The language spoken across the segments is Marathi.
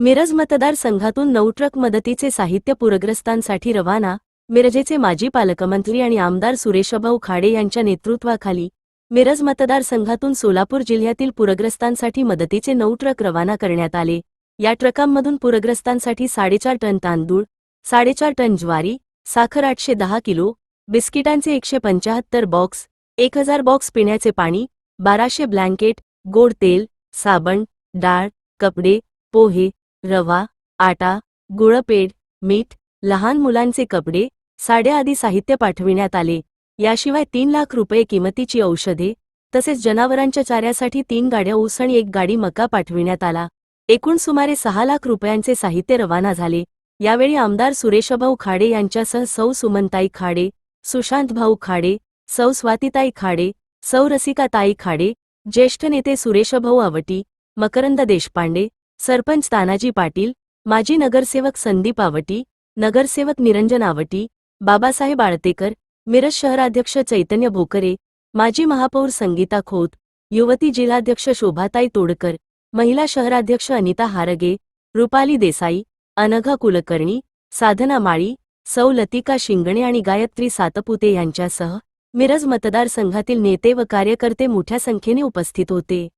मिरज मतदारसंघातून नऊ ट्रक मदतीचे साहित्य पूरग्रस्तांसाठी रवाना मिरजेचे माजी पालकमंत्री आणि आमदार सुरेशभाऊ खाडे यांच्या नेतृत्वाखाली मिरज मतदारसंघातून सोलापूर जिल्ह्यातील पूरग्रस्तांसाठी मदतीचे नऊ ट्रक रवाना करण्यात आले. या ट्रकांमधून पूरग्रस्तांसाठी साडेचार टन तांदूळ साडेचार टन ज्वारी साखर आठशे दहा किलो बिस्किटांचे एकशे पंचाहत्तर बॉक्स एक हजार बॉक्स पिण्याचे पाणी बाराशे ब्लँकेट गोड तेल साबण डाळ कपडे पोहे रवा आटा गुळपेड मीठ लहान मुलांचे कपडे साड्या आदी साहित्य पाठविण्यात आले. याशिवाय तीन लाख रुपये किमतीची औषधे तसेच जनावरांच्या चाऱ्यासाठी तीन गाड्या ऊस आणि एक गाडी मका पाठविण्यात आला. एकूण सुमारे सहा लाख रुपयांचे साहित्य रवाना झाले. यावेळी आमदार सुरेशभाऊ खाडे यांच्यासह सौ सुमनताई खाडे सुशांत भाऊ खाडे सौ स्वातीताई खाडे सौ रसिकाताई खाडे ज्येष्ठ नेते सुरेशभाऊ आवटी मकरंद देशपांडे सरपंच तानाजी पाटील माजी नगरसेवक संदीप आवटी नगरसेवक निरंजन आवटी बाबासाहेब आळतेकर मिरज शहराध्यक्ष चैतन्य भोकरे माजी महापौर संगीता खोत युवती जिल्हाध्यक्ष शोभाताई तोडकर महिला शहराध्यक्ष अनिता हारगे रुपाली देसाई अनघा कुलकर्णी साधना माळी सौ लतिका शिंगणे आणि गायत्री सातपुते यांच्यासह मिरज मतदारसंघातील नेते व कार्यकर्ते मोठ्या संख्येने उपस्थित होते.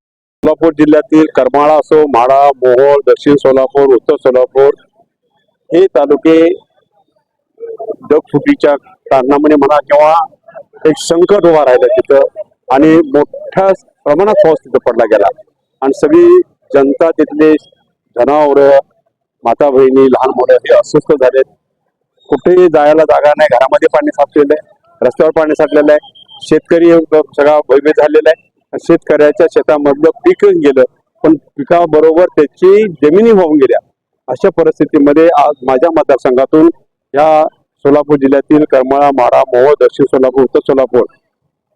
सोलापूर जिल्ह्यातील करमाळा असो माळा मोहोळ दक्षिण सोलापूर उत्तर सोलापूर हे तालुके ढगफुटीच्या कारणामुळे म्हणा किंवा एक संकट उभा राहिलं तिथं आणि मोठ्या प्रमाणात पाऊस तिथं पडला गेला. आणि सगळी जनता तिथले जनावरं माता बहिणी लहान मुलं हे अस्वस्थ झालेत. कुठेही जायला जागा नाही. घरामध्ये पाणी साठलेलं आहे रस्त्यावर पाणी साठलेलं आहे. शेतकरी सगळा भयभीत झालेला आहे. शेतकऱ्याच्या शेतामधलं पीकच गेलं पण पिकाबरोबर त्याची जमिनी होऊन गेल्या. अशा परिस्थितीमध्ये आज माझ्या मतदारसंघातून या सोलापूर जिल्ह्यातील करमाळा माडा मोहोळ दक्षिण सोलापूर उत्तर सोलापूर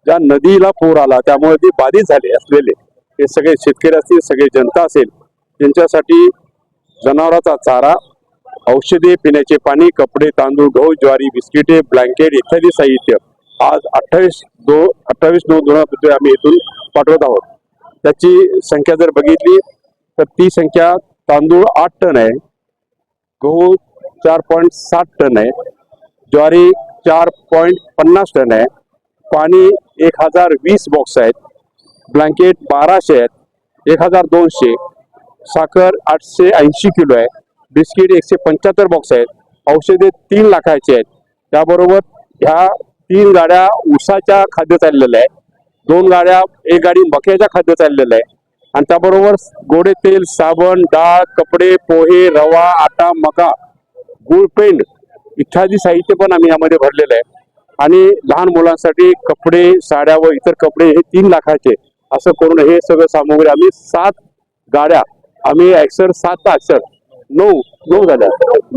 ज्या नदीला पूर आला त्यामुळे ती बाधित झाले असलेले हे सगळे शेतकरी असतील सगळे जनता असेल त्यांच्यासाठी जनावरांचा चारा औषधे पिण्याचे पाणी कपडे तांदूळ गहू ज्वारी बिस्किटे ब्लँकेट इत्यादी साहित्य आज अठ्ठावीस दो अठ्ठावीस नऊ दोन हजार रुपये आम्ही इथून पाठवत आहोत. त्याची संख्या जर बघितली तर ती संख्या तांदूळ आठ टन आहे गहू चार पॉईंट सात टन आहे ज्वारी चार पॉईंट पन्नास टन आहे पाणी एक हजार वीस बॉक्स आहेत ब्लँकेट बाराशे आहेत एक हजार दोनशे साखर आठशे ऐंशी किलो आहे बिस्किट एकशे पंच्याहत्तर बॉक्स आहेत औषधे तीन लाखाचे आहेत. त्याबरोबर ह्या तीन गाड्या ऊसाच्या खाद्य चाललेल्या आहे दोन गाड्या एक गाडी मक्याच्या खाद्य चाललेलं आहे आणि त्याबरोबर गोडे तेल साबण डाळ कपडे पोहे रवा आटा मका गुळपेंड इत्यादी साहित्य पण आम्ही यामध्ये भरलेलं आहे. आणि लहान मुलांसाठी कपडे साड्या व इतर कपडे हे तीन लाखाचे. असं करून हे सगळं सामग्री आम्ही सात गाड्या आम्ही ॲक्सर सात अक्षर नऊ नऊ झाल्या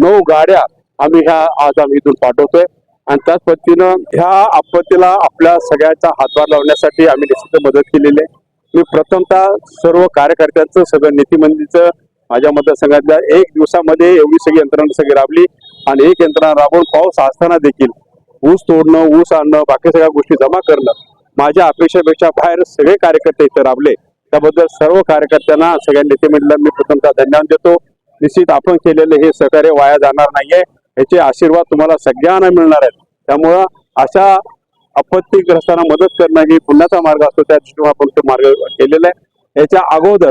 नऊ गाड्या आम्ही ह्या आज आम्ही इथून पाठवतोय. आणि त्याच पद्धतीनं ह्या आपत्तीला आपल्या सगळ्याचा हातभार लावण्यासाठी आम्ही निश्चित मदत केलेली आहे. मी प्रथमतः सर्व कार्यकर्त्यांचं सगळं नीतिमंडळीचं माझ्या मतदारसंघातल्या एक दिवसामध्ये एवढी सगळी यंत्रणा सगळी राबली आणि एक यंत्रणा राबवून पाऊस असताना देखील ऊस तोडणं ऊस आणणं बाकी सगळ्या गोष्टी जमा करणं माझ्या अपेक्षेपेक्षा बाहेर सगळे कार्यकर्ते इथे राबले. त्याबद्दल सर्व कार्यकर्त्यांना सगळ्या नेतेमंडळांना मी प्रथमतः धन्यवाद देतो. निश्चित आपण केलेले हे सहकार्य वाया जाणार नाहीये. याचे आशीर्वाद तुम्हाला सगळ्यांना मिळणार आहेत. त्यामुळं अशा आपत्तीग्रस्तांना मदत करणं ही पुण्याचा मार्ग असतो त्या दृष्टीने आपण तो मार्ग केलेला आहे. याच्या अगोदर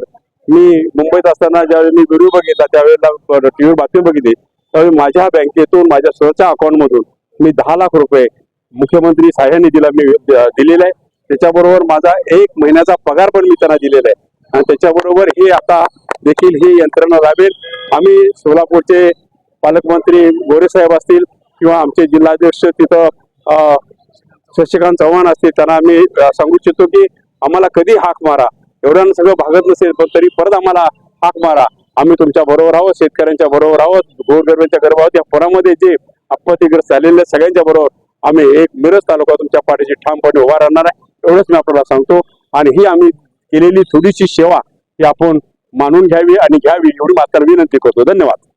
मी मुंबईत असताना ज्यावेळी मी व्हिडिओ बघितला त्यावेळेला टी व्ही बातमी बघितली त्यावेळी माझ्या बँकेतून माझ्या स्वतःच्या अकाउंटमधून मी दहा लाख रुपये मुख्यमंत्री सहाय्य निधीला मी द- आहे. त्याच्याबरोबर माझा एक महिन्याचा पगार पण मी त्यांना दिलेला आहे. आणि त्याच्याबरोबर हे आता देखील ही यंत्रणा राबेल. आम्ही सोलापूरचे पालकमंत्री गोरेसाहेब असतील किंवा आमचे जिल्हाध्यक्ष तिथं शशिकांत चव्हाण असतील त्यांना आम्ही सांगू इच्छितो की आम्हाला कधी हाक मारा. एवढ्यानं सगळं भागत नसेल पण तरी परत आम्हाला हाक मारा. आम्ही तुमच्या बरोबर आहोत शेतकऱ्यांच्या बरोबर आहोत गोरगरबांच्या बरोबर आहोत या पुरामध्ये जे आपत्तीग्रस्त झालेले सगळ्यांच्या बरोबर आम्ही एक मिरज तालुका तुमच्या पाठीशी ठामपणे उभा राहणार आहे एवढंच मी आपल्याला सांगतो. आणि ही आम्ही केलेली थोडीशी सेवा ही आपण मानून घ्यावी आणि घ्यावी एवढी मात्र विनंती करतो. धन्यवाद.